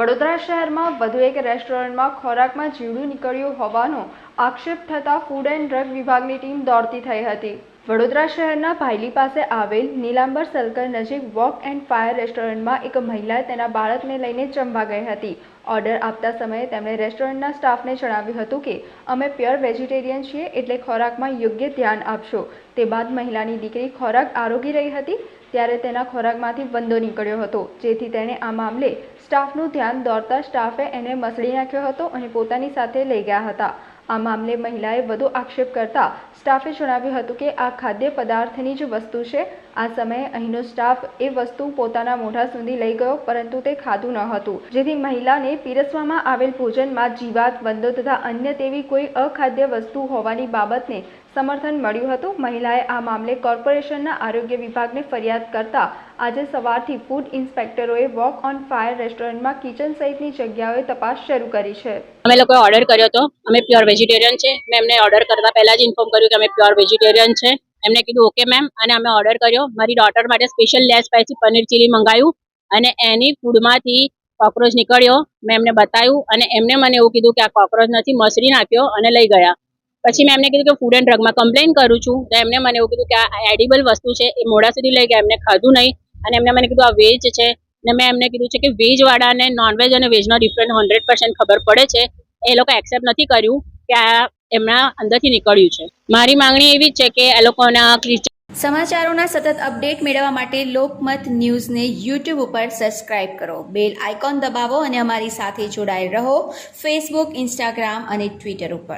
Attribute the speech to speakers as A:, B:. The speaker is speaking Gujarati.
A: વડોદરા શહેરમાં વધુ એક રેસ્ટોરન્ટમાં ખોરાકમાં જીવડું નીકળ્યું હોવાનો આક્ષેપ થતાં ફૂડ એન્ડ ડ્રગ વિભાગની ટીમ દોડતી થઈ હતી. વડોદરા શહેરના ભાયલી પાસે આવેલ નીલાંબર સર્કલ નજીક વોક એન્ડ ફાયર રેસ્ટોરન્ટમાં એક મહિલા તેના બાળકને લઈને ચંબા ગઈ હતી. ઓર્ડર આપતા સમયે તેમણે રેસ્ટોરન્ટના સ્ટાફને જણાવ્યું હતું કે, અમે પ્યોર વેજીટેરિયન છીએ એટલે ખોરાકમાં યોગ્ય ધ્યાન આપશો. તે બાદ મહિલાની દીકરી ખોરાક આરોગી રહી હતી, ત્યારે તેના ખોરાકમાંથી વંદો નીકળ્યો હતો, જેથી તેણે આ મામલે સ્ટાફનું ધ્યાન દોરતા સ્ટાફે એને મસળી નાખ્યો હતો અને પોતાની સાથે લઈ ગયા હતા. આ મામલે મહિલાએ વધુ આક્ષેપ કરતા સ્ટાફે જણાવ્યું હતું કે આ ખાદ્ય પદાર્થની જ વસ્તુ છે. આ સમયે અહીંનો સ્ટાફ એ વસ્તુ પોતાના મોઢા સુધી લઈ ગયો, પરંતુ તે ખાધું ન હતું. જેથી મહિલાને પીરસવામાં આવેલ ભોજનમાં જીવાત વંદો તથા અન્ય તેવી કોઈ અખાદ્ય વસ્તુ હોવાની બાબતને સમર્થન મળ્યું હતું. મહિલાએ આ મામલે કોર્પોરેશનના આરોગ્ય વિભાગને ફરિયાદ કરતા આજે સવારથી ફૂડ ઇન્સ્પેક્ટરોએ વોક ઓન ફાયર રેસ્ટોરન્ટમાં કિચન સહિતની જગ્યાઓએ તપાસ શરૂ કરી છે.
B: અમે લોકોએ ઓર્ડર કર્યો હતો. અમે પ્યોર વેજીટેરિયન છે. મેં એમને ઓર્ડર કરતા પહેલા જ ઇન્ફોર્મ કર્યું કે અમે પ્યોર વેજીટેરિયન છે. એમને કીધું ઓકે મેમ અને અમે ઓર્ડર કર્યો. મારી ડોટર માટે special less spicy paneer chilli મંગાવ્યું અને એની ફૂડમાંથી કોક્રોચ નીકળ્યો. મેં એમને બતાવ્યું અને એમને મને એવું કીધું કે આ કોક્રોચ નથી, મસરી નાખ્યો અને લઈ ગયા. પછી મેં એમને કીધું કે ફૂડ એન્ડ ડ્રગમાં કમ્પ્લેન કરું છું. તો એમને મને એવું કીધું કે આ એડિબલ વસ્તુ છે, એ મોડા સુધી લઈ ગયા. એમને ખાધું નહીં. અને એમને મને કીધું, આ વેજ છે. ને મેં એમને કીધું છે કે વેજવાળાને નોનવેજ અને વેજનો ડિફરન્ટ હંડ્રેડ પર્સન્ટ ખબર પડે છે. એ લોકો એક્સેપ્ટ નથી કર્યું કે આ એમના અંદરથી નીકળ્યું છે. મારી માંગણી એવી છે કે એ લોકોના
C: સમાચારોના સતત અપડેટ મેળવવા માટે લોકમત ન્યૂઝને યુટ્યુબ ઉપર સબસ્ક્રાઇબ કરો. બેલ આઇકોન દબાવો અને અમારી સાથે જોડાયેલ રહો. ફેસબુક ઇન્સ્ટાગ્રામ અને ટ્વિટર ઉપર.